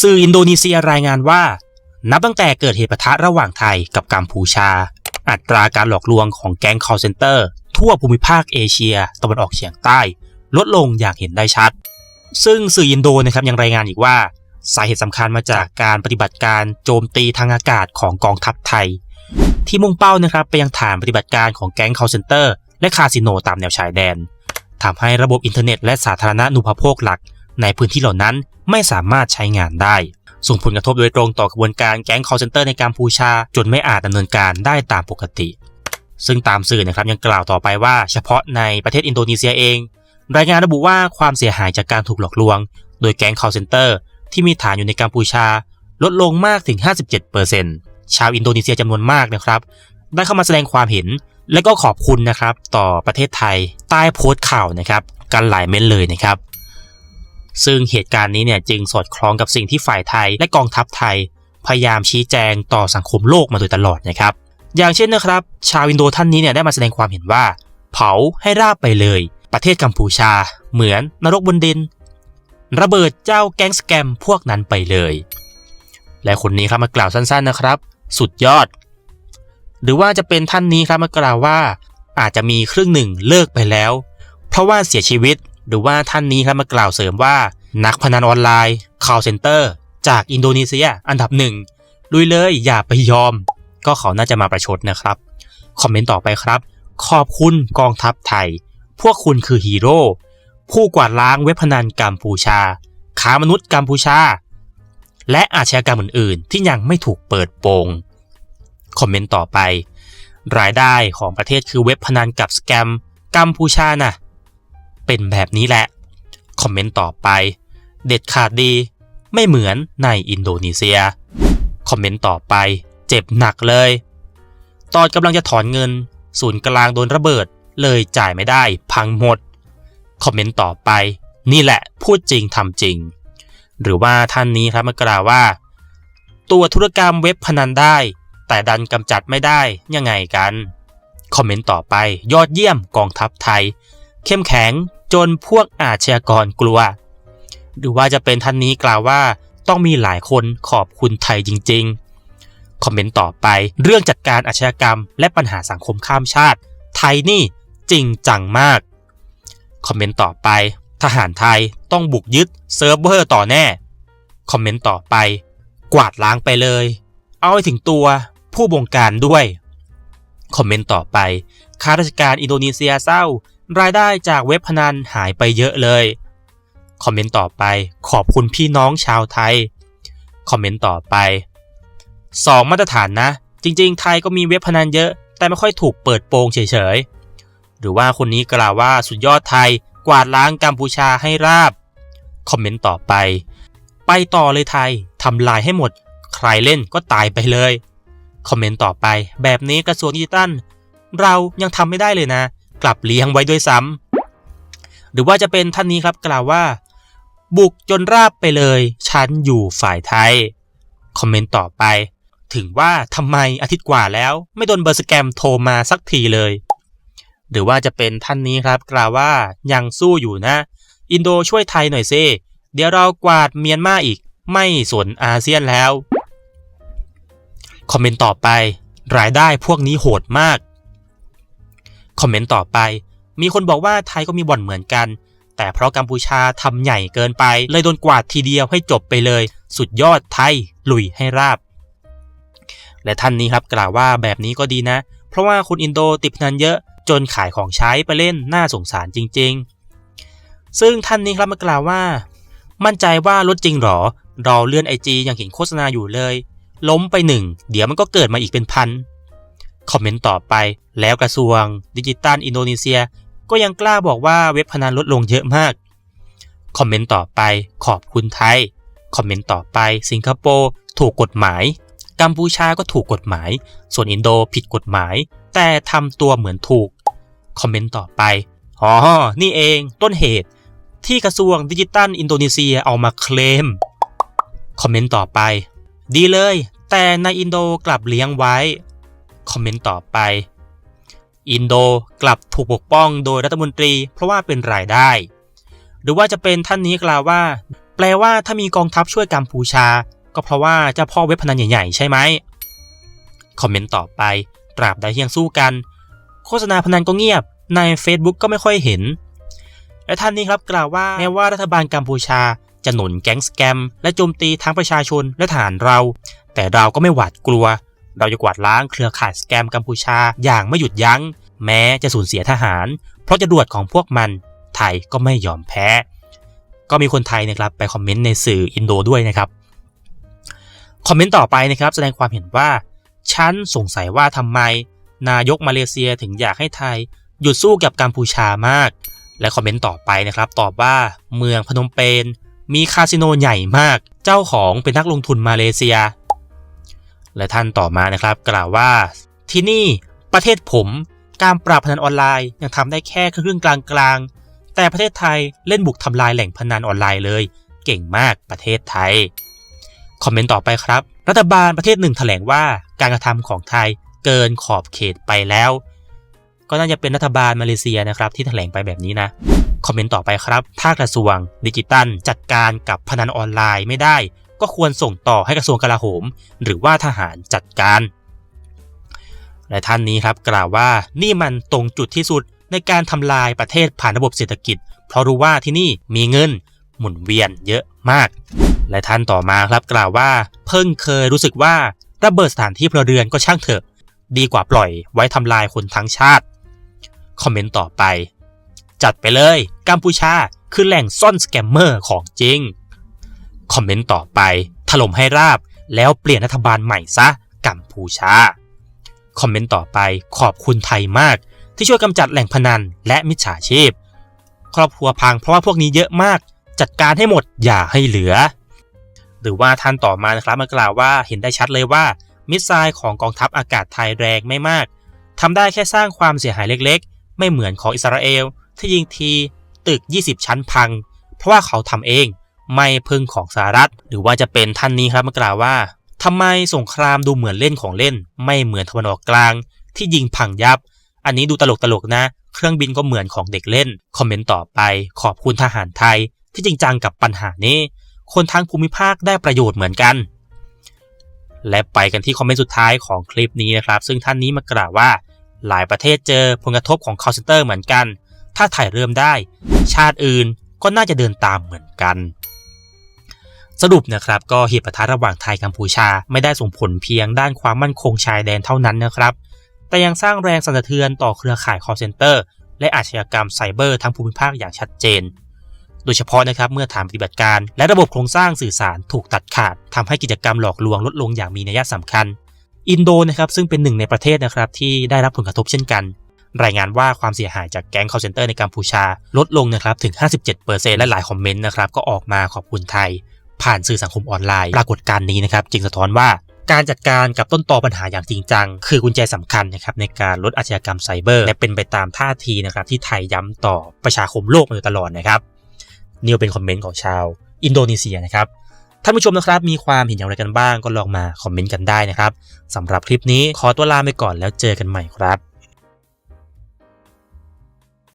สื่ออินโดนีเซียรายงานว่า นับตั้งแต่เกิดเหตุปะทะระหว่างไทยกับกัมพูชา อัตราการหลอกลวงของแก๊ง call center ทั่วภูมิภาคเอเชีย ตะวันออกเฉียงใต้ ลดลงอย่างเห็นได้ชัด ซึ่งสื่ออินโดนะครับยังรายงานอีกว่า สาเหตุสำคัญมาจากการปฏิบัติการโจมตีทางอากาศของกองทัพไทย ที่มุ่งเป้านะครับไปยังฐานปฏิบัติการของแก๊ง call center และคาสิโนตามแนวชายแดนทำให้ระบบอินเทอร์เน็ตและสาธารณูปโภคหลัก ในพื้นที่เหล่านั้น ไม่สามารถใช้งานได้ ส่งผลกระทบโดยตรงต่อกระบวนการแก๊ง call center ในกัมพูชา จนไม่อาจดำเนินการได้ตามปกติ ซึ่งตามสื่อนะครับยังกล่าวต่อไปว่า เฉพาะในประเทศอินโดนีเซียเอง รายงานระบุว่าความเสียหายจากการถูกหลอกลวง โดยแก๊ง call center ที่มีฐานอยู่ในกัมพูชา ลดลงมากถึง 57%ชาวอินโดนีเซียจำนวนมากนะครับได้เข้ามาแสดงความเห็นและก็ขอบคุณนะครับต่อประเทศไทยใต้โพสต์ข่าวนะครับกันหลายเม้นเลยนะครับ ซึ่งเหตุการณ์นี้เนี่ยจึงสอดคล้องกับสิ่งที่ฝ่ายไทยและกองทัพไทย พยายามชี้แจงต่อสังคมโลกมาโดยตลอดนะครับ อย่างเช่นนะครับ ชาวอินโดท่านนี้เนี่ยได้มาแสดงความเห็นว่า เผาให้ราบไปเลย ประเทศกัมพูชา เหมือนนรกบนดิน ระเบิดเจ้าแก๊งสแกมพวกนั้นไปเลย และคนนี้ครับมากล่าวสั้นๆนะครับ สุดยอด หรือว่าจะเป็นท่านนี้ครับมากล่าวว่า อาจจะมีครึ่งหนึ่งเลิกไปแล้ว เพราะว่าเสียชีวิต หรือว่าท่านนี้ครับมากล่าวเสริมว่า นักพนันออนไลน์ call center จากอินโดนีเซียอันดับหนึ่งลุยเลยอย่าไปยอม ก็เขาน่าจะมาประชดนะครับ คอมเมนต์ต่อไปครับ ขอบคุณกองทัพไทย พวกคุณคือฮีโร่ผู้กวาดล้างเว็บพนันกัมพูชาค้ามนุษย์กัมพูชา และอาชญากรรมอื่น ๆ ที่ยังไม่ถูกเปิดโปงคอมเมนต์ต่อไป รายได้ของประเทศคือเว็บพนันกับสแกมกัมพูชานะ่ะ เป็นแบบนี้แหละ คอมเมนต์ต่อไป เด็ดขาดดี ไม่เหมือนในอินโดนีเซีย คอมเมนต์ต่อไป เจ็บหนักเลย ตอนกำลังจะถอนเงิน ศูนย์กลางโดนระเบิด เลยจ่ายไม่ได้ พังหมด คอมเมนต์ต่อไป นี่แหละพูดจริงทำจริง หรือว่าท่านนี้ครับมากล่าวว่า ตัวธุรกรรมเว็บพนันได้ แต่ดันกำจัดไม่ได้ยังไงกันคอมเมนต์ต่อไปยอดเยี่ยมกองทัพไทย เข้มแข็ง จนพวกอาชญากรกลัว หรือว่าจะเป็นท่านนี้กล่าวว่าต้องมีหลายคนขอบคุณไทยจริง ๆ คอมเมนต์ต่อไป เรื่องจัดการอาชญากรรม และปัญหาสังคมข้ามชาติ ไทยนี่จริงจังมาก คอมเมนต์ต่อไป ทหารไทยต้องบุกยึดเซิร์ฟเวอร์ต่อแน่ คอมเมนต์ต่อไป กวาดล้างไปเลย เอาให้ถึงตัวผู้บงการด้วย คอมเมนต์ต่อไปข้าราชการอินโดนีเซียเศร้า รายได้จากเว็บพนันหายไปเยอะเลย คอมเมนต์ต่อไปขอบคุณพี่น้องชาวไทย คอมเมนต์ต่อไป 2 มาตรฐานนะ จริง ๆ ไทยก็มีเว็บพนันเยอะ แต่ไม่ค่อยถูกเปิดโปงเฉยๆ หรือว่าคนนี้กล่าวว่าสุดยอดไทยกวาดล้างกัมพูชาให้ราบ คอมเมนต์ต่อไป ไปต่อเลยไทยทำลายให้หมด ใครเล่นก็ตายไปเลย คอมเมนต์ต่อไป แบบนี้กระทรวงดิจิตัลเรายังทำไม่ได้เลยนะ กลับเลี้ยงไว้ด้วยซ้ำหรือว่าจะเป็นท่านนี้ครับกล่าวว่า บุกจนราบไปเลย ฉันอยู่ฝ่ายไทย คอมเมนต์ต่อไป ถึงว่าทำไมอาทิตย์กว่าแล้ว ไม่โดนเบอร์สแกมโทรมาสักทีเลย หรือว่าจะเป็นท่านนี้ครับกล่าวว่ายังสู้อยู่นะ อินโดช่วยไทยหน่อยซิเดี๋ยวเรากวาดเมียนมาอีก ไม่สนอาเซียนแล้ว คอมเมนต์ต่อไป รายได้พวกนี้โหดมาก คอมเมนต์ต่อไป มีคนบอกว่าไทยก็มีบ่อนเหมือนกัน แต่เพราะกัมพูชาทำใหญ่เกินไป เลยโดนกวาดทีเดียวให้จบไปเลย สุดยอดไทยลุยให้ราบ และท่านนี้ครับกล่าวว่าแบบนี้ก็ดีนะ เพราะว่าคนอินโดติดพนันเยอะจนขายของใช้ไปเล่นน่าสงสารจริง ๆ ซึ่งท่านนี้ครับมากล่าวว่า มั่นใจว่าลดจริงหรอรอเลื่อนไอจียังเห็นโฆษณาอยู่เลย ล้มไปหนึ่งเดี๋ยวมันก็เกิดมาอีกเป็นพัน คอมเมนต์ต่อไป แล้วกระทรวง ดิจิตัลอินโดนีเซีย ก็ยังกล้าบอกว่าเว็บพนันลดลงเยอะมากคอมเมนต์ต่อไป ขอบคุณไทยคอมเมนต์ต่อไป สิงคโปร์ถูกกฎหมาย กัมพูชาก็ถูกกฎหมาย ส่วนอินโดผิดกฎหมาย แต่ทำตัวเหมือนถูกคอมเมนต์ต่อไปอ๋อนี่เองต้นเหตุ ที่กระทรวงดิจิตัลอินโดนีเซียเอามาเคลมคอมเมนต์ต่อไป ดีเลย แต่ในอินโดกลับเลี้ยงไว้ คอมเมนต์ต่อไป อินโดกลับถูกปกป้องโดยรัฐมนตรี เพราะว่าเป็นรายได้ หรือว่าจะเป็นท่านนี้กล่าวว่า แปลว่าถ้ามีกองทัพช่วยกัมพูชา ก็เพราะว่าเจ้าพ่อเว็บพนันใหญ่ๆ ใช่ไหมคอมเมนต์ต่อไป ตราบใดที่ยังสู้กัน โฆษณาพนันก็เงียบ ใน Facebook ก็ไม่ค่อยเห็น และท่านนี้ครับกล่าวว่าแม้ว่ารัฐบาลกัมพูชาจะหนุนแก๊งสแกม และโจมตีทั้งประชาชนและทหารเรา แต่เราก็ไม่หวาดกลัว เราจะกวาดล้างเครือข่ายสแกมกัมพูชาอย่างไม่หยุดยัง้ง แม้จะสูญเสียทหาร เพราะจะรวดของพวกมันไทยก็ไม่ยอมแพ้ ก็มีคนไทยนะครับไปคอมเมนต์ในสื่ออินโดด้วยนะครับคอมเมนต์ต่อไปนะครับ แสดงความเห็นว่าฉันสงสัยว่าทำไม นายกมาเลเซียถึงอยากให้ไทย หยุดสู้กับกัมพูชามาก และคอมเมนต์ต่อไปนะครับ ตอบว่าเมืองพนมเปญมีคาสิโนใหญ่มาก เจ้าของเป็นนักลงทุนมาเลเซีย และท่านต่อมานะครับ กล่าวว่า ที่นี่ประเทศผมการปราบพนันออนไลน์ยังทำได้แค่ครึ่งกลางกลางแต่ประเทศไทยเล่นบุกทำลายแหล่งพนันออนไลน์เลย เก่งมากประเทศไทย คอมเมนต์ต่อไปครับ รัฐบาลประเทศหนึ่งแถลงว่าการกระทำของไทยเกินขอบเขตไปแล้ว ก็น่าจะเป็นรัฐบาลมาเลเซียนะครับ ที่แถลงไปแบบนี้นะคอมเมนต์ต่อไปครับ ถ้ากระทรวงดิจิตัลจัดการกับพนันออนไลน์ไม่ได้ ก็ควรส่งต่อให้กระทรวงกลาโหม หรือว่าทหารจัดการและท่านนี้ครับกล่าวว่านี่มันตรงจุดที่สุดในการทำลายประเทศผ่านระบบเศรษฐกิจ เพราะรู้ว่าที่นี่มีเงินหมุนเวียนเยอะมาก และท่านต่อมาครับกล่าวว่า เพิ่งเคยรู้สึกว่าระเบิดสถานที่พลเรือนก็ช่างเถอะ ดีกว่าปล่อยไว้ทำลายคนทั้งชาติ คอมเมนต์ต่อไป จัดไปเลยกัมพูชาคือแหล่งซ่อนสแกมเมอร์ของจริง คอมเมนต์ต่อไป ถล่มให้ราบ แล้วเปลี่ยนรัฐบาลใหม่ซะกัมพูชา คอมเมนต์ต่อไปขอบคุณไทยมาก ที่ช่วยกำจัดแหล่งพนันและมิจฉาชีพ ครอบครัวพังเพราะว่าพวกนี้เยอะมาก จัดการให้หมดอย่าให้เหลือ หรือว่าท่านต่อมานะครับมากล่าวว่าเห็นได้ชัดเลยว่า มิสไซล์ของกองทัพอากาศไทยแรงไม่มากทำได้แค่สร้างความเสียหายเล็กๆ ไม่เหมือนของอิสราเอลที่ยิงทีตึก 20 ชั้นพัง เพราะว่าเขาทำเอง ไม่พึ่งของสหรัฐ หรือว่าจะเป็นท่านนี้ครับมากล่าวว่าทำไมสงครามดูเหมือนเล่นของเล่น ไม่เหมือนตะวันออกกลาง ที่ยิงพังยับ อันนี้ดูตลกๆนะ เครื่องบินก็เหมือนของเด็กเล่น คอมเมนต์ต่อไป ขอบคุณทหารไทย ที่จริงจังกับปัญหานี้ คนทั้งภูมิภาคได้ประโยชน์เหมือนกัน และไปกันที่คอมเมนต์สุดท้ายของคลิปนี้นะครับ ซึ่งท่านนี้มากล่าวว่า หลายประเทศเจอผลกระทบของ call center เหมือนกัน ถ้าไทยเริ่มได้ ชาติอื่นก็น่าจะเดินตามเหมือนกัน สรุปนะครับก็เหตุปะทะระหว่างไทยกัมพูชาไม่ได้ส่งผลเพียงด้านความมั่นคงชายแดนเท่านั้นนะครับ แต่ยังสร้างแรงสั่นสะเทือนต่อเครือข่าย call center และอาชญากรรมไซเบอร์ทั้งภูมิภาคอย่างชัดเจน โดยเฉพาะนะครับเมื่อฐานปฏิบัติการและระบบโครงสร้างสื่อสารถูกตัดขาดทำให้กิจกรรมหลอกลวงลดลงอย่างมีนัยสำคัญ อินโดนะครับซึ่งเป็นหนึ่งในประเทศนะครับที่ได้รับผลกระทบเช่นกัน รายงานว่าความเสียหายจากแก๊ง call center ในกัมพูชาลดลงนะครับถึง 57%และหลายคอมเมนต์นะครับก็ออกมาขอบคุณไทย ผ่านสื่อสังคมออนไลน์ ปรากฏการณ์นี้นะครับจึงสะท้อนว่าการจัดการกับต้นตอปัญหาอย่างจริงจัง คือกุญแจสำคัญนะครับในการลดอาชญากรรมไซเบอร์ และเป็นไปตามท่าทีนะครับที่ไทยย้ำต่อประชาคมโลกมาโดยตลอดนะครับนี่เป็นคอมเมนต์ของชาวอินโดนีเซียนะครับท่านผู้ชมนะครับมีความเห็นอย่างไรกันบ้างก็ลองมาคอมเมนต์กันได้นะครับสำหรับคลิปนี้ขอตัวลาไปก่อนแล้วเจอกันใหม่ครับ